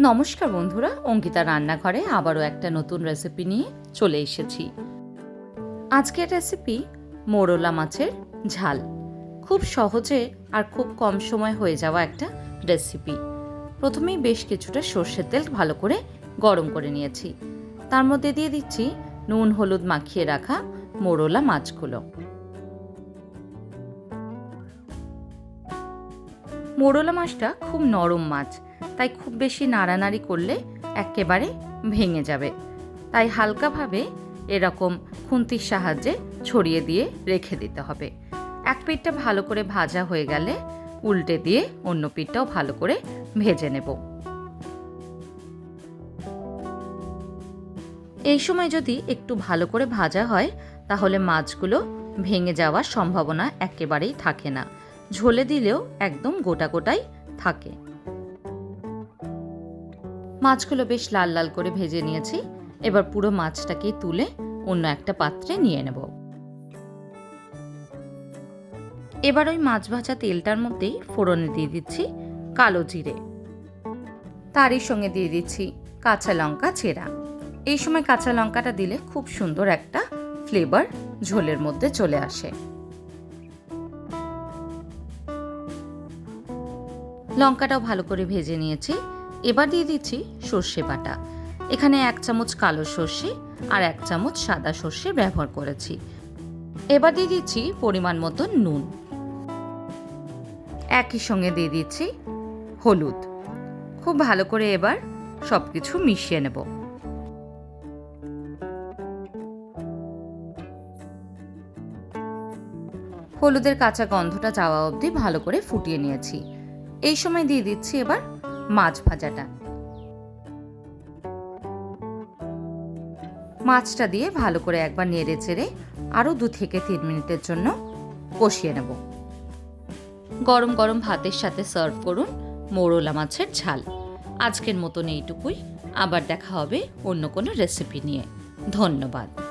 নমস্কার বন্ধুরা, অঙ্কিতা রান্নাঘরে আবারও একটা নতুন রেসিপি নিয়ে চলে এসেছি। আজকের রেসিপি মোরলা মাছের ঝাল। খুব সহজে আর খুব কম সময় হয়ে যাওয়া একটা রেসিপি প্রথমেই বেশ কিছুটা সর্ষের তেল ভালো করে গরম করে নিয়েছি। তার মধ্যে দিয়ে দিচ্ছি নুন, হলুদ মাখিয়ে রাখা মোরলা মাছগুলো। মোরলা মাছটা খুব নরম মাছ। তাই খুব বেশি নাড়ানাড়ি করলে একেবারে ভেঙে যাবে। তাই হালকাভাবে এরকম খুন্তির সাহায্যে ছড়িয়ে দিয়ে রেখে দিতে হবে। এক পিঠটা ভালো করে ভাজা হয়ে গেলে উল্টে দিয়ে অন্য পিঠটাও ভালো করে ভেজে নেব। এই সময় যদি একটু ভালো করে ভাজা হয়, তাহলে মাছগুলো ভেঙে যাওয়ার সম্ভাবনা একেবারেই থাকে না। ঝোলে দিলেও একদম গোটা গোটাই থাকে। মাছগুলো বেশ লাল লাল করে ভেজে নিয়েছি। এবার পুরো মাছটাকে তুলে অন্য একটা পাত্রে নিয়ে নেব। এবার ওই মাছ ভাজা তেলটার মধ্যেই ফোড়নে দিয়ে দিচ্ছি কালো জিরে। তারই সঙ্গে দিয়ে দিচ্ছি কাঁচা লঙ্কা চেরা। এই সময় কাঁচা লঙ্কাটা দিলে খুব সুন্দর একটা ফ্লেভার ঝোলের মধ্যে চলে আসে। লঙ্কাটাও ভালো করে ভেজে নিয়েছি। এবার দিয়ে দিচ্ছি সর্ষে বাটা। এখানে এক চামচ কালো সর্ষে আর এক চামচ সাদা সর্ষে ব্যবহার করেছি। এবার দিয়ে দিচ্ছি পরিমাণ মতো নুন। একই সঙ্গে দিয়ে দিচ্ছি হলুদ। খুব ভালো করে এবার সব কিছু মিশিয়ে নেব। হলুদের কাঁচা গন্ধটা যাওয়া অবধি ভালো করে ফুটিয়ে নিয়েছি। এই সময় দিয়ে দিচ্ছি এবার মাছ ভাজাটা। মাছটা দিয়ে ভালো করে একবার নেড়ে চেড়ে আরও দু থেকে তিন মিনিটের জন্য কষিয়ে নেব। গরম গরম ভাতের সাথে সার্ভ করুন মোরলা মাছের ঝাল। আজকের মতন এইটুকুই। আবার দেখা হবে অন্য কোনো রেসিপি নিয়ে। ধন্যবাদ।